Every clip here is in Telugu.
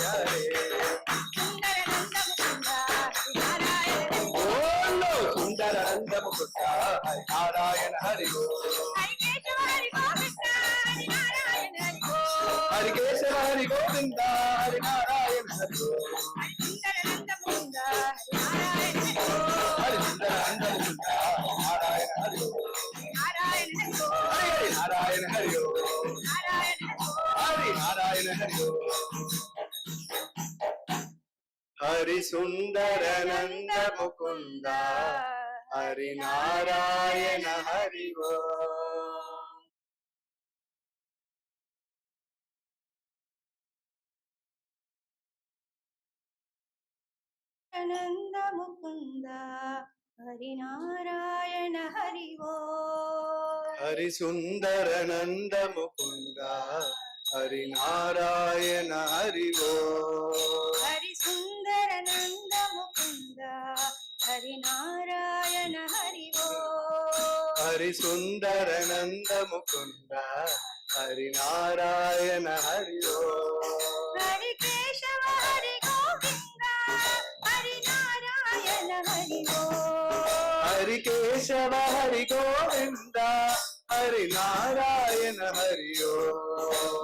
ప్యారే సుందర నందముకుంద నారాయణ హరి హరి కేశవ హరి గోవింద హరి నారాయణ హరి హరి నారాయణ హరి సుందర నందముకుంద నారాయణ హరి హరి నారాయణ హరి హరి నారాయణ హరి ஹரி சுந்தர நந்த முகுந்தா ஹரி நாராயண ஹரிவோ ஆனந்த முகுந்தா ஹரிநாராயண ஹரிவோ ஹரி சுந்தர நந்த முகுந்தா ஹரிநாராயண ஹரிவோ సుందర నంద ముకుంద హరి నారాయణ హరి హరి కేశవ హరి గోవింద హరి నారాయణ హరి హరి కేశవ హరి గోవింద హరి నారాయణ హరి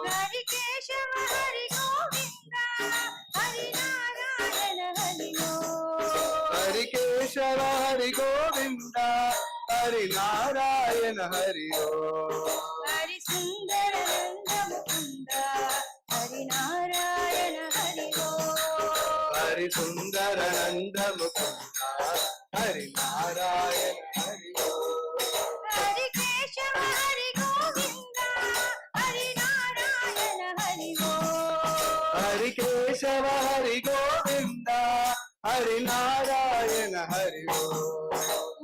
హరి కేశవ హరి గోవింద హరి నారాయణ హరి హరి కేశవ హరి గోవింద హరి నారాయణ హరి హరి సుందర నంద ముకుంద హరి నారాయణ హరి హరి సుందర నంద ముకుంద హరి నారాయణ హరి హరి కేశవ హరి గోవింద హరి నారాయణ హరి హరి కేశవ హరి గోవింద హరి నారాయణ హరి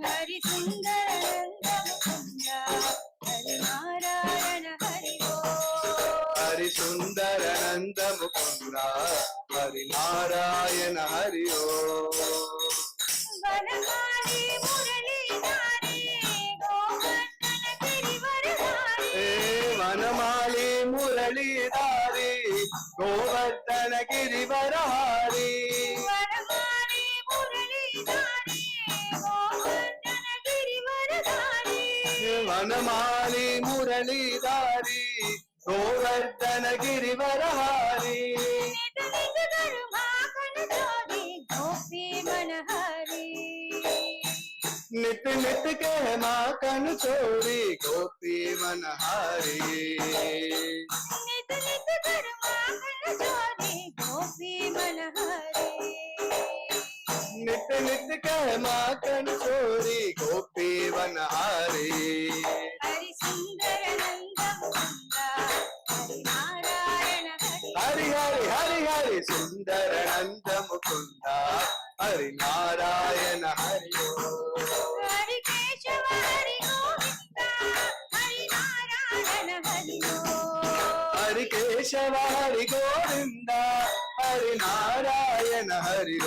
హరి సుందర ரங்கா ஹரி நாராயண ஹரியோ வனமாளி முரளிதாரி கோவர்த்தன கிரிவரஹாரி வனமாளி முரளிதாரி గోవర్ధన గిరివరహారి వనమాలి మురళీధారి గోవర్ధన గిరివరధారి వనమాలి మురళీధారి గోవర్ధన గిరివరహారి నిత నిత ధర్మాకన జోడి గోపీ మనహరి नित नित कह माकन चोरी गोपी मनहारी నిత నిత ధర్మాకన జోడి గోపీ మనహరి नित नित कह माकन चोरी गोपी वनहारी హరి నారాయణ హరి హరి కేశవ హరి గోవింద హరి నారాయణ హరి గోవింద హరి నారాయణ హరి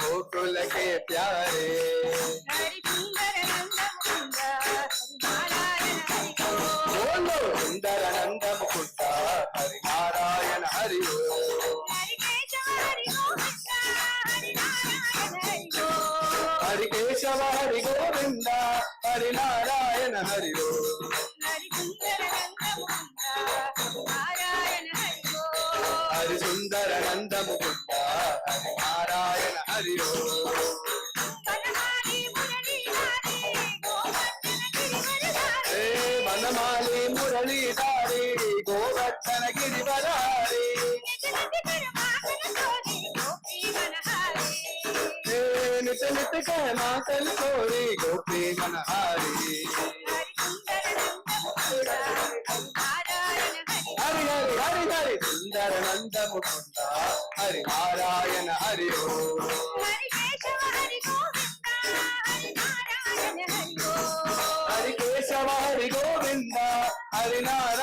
గోకులకే ప్యారే. బోలో సుందర నంద ముకుంట హరి నారాయణ హరి హరి కేశవ హరి గోవింద హరి నారాయణ హరి నిజ కరుణాకర జోడి గోపీ మనహారి ఏ నిత నిత మాతల్ కోరి గోపి మనహారి హరి సుందర నందముకుంద హరి సుందర నంద ముకుంద హరి నారాయణ హరి ఓ Let me know.